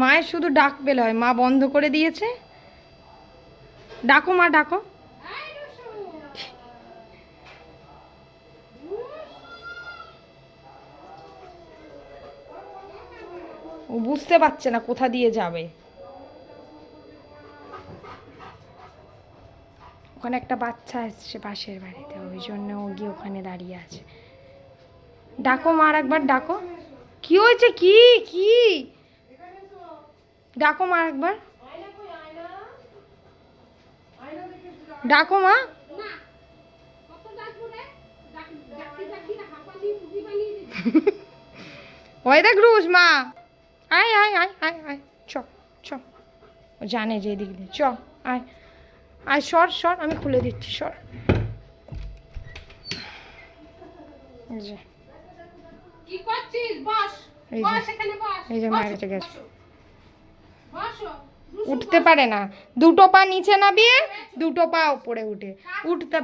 মায়ের শুধু ডাক পেলে হয়। মা বন্ধ করে দিয়েছে। ডাকো মা, ডাকো। ও বুঝতে পারছে না কোথা দিয়ে যাবে। ওখানে একটা বাচ্চা এসছে পাশের বাড়িতে, ওই জন্য ও গিয়ে ওখানে দাঁড়িয়ে আছে। ডাকো মা আর একবার, ডাকো। কি হয়েছে? কি? কি? ডাকো মা একবার। ডাকো মা। ওই দেখ রুশ মা। আয় আয় আয় আয় আয়। চ চ। ও জানে যে এদিক দিয়ে। চ আয়। আয় সর সর আমি খুলে দিচ্ছি সর। এই যে। মায়ের কাছে গেছে। উঠতে পারে না। দুটো পা নিচে নামিয়ে দুটো পা উপরে উঠে। উঠতে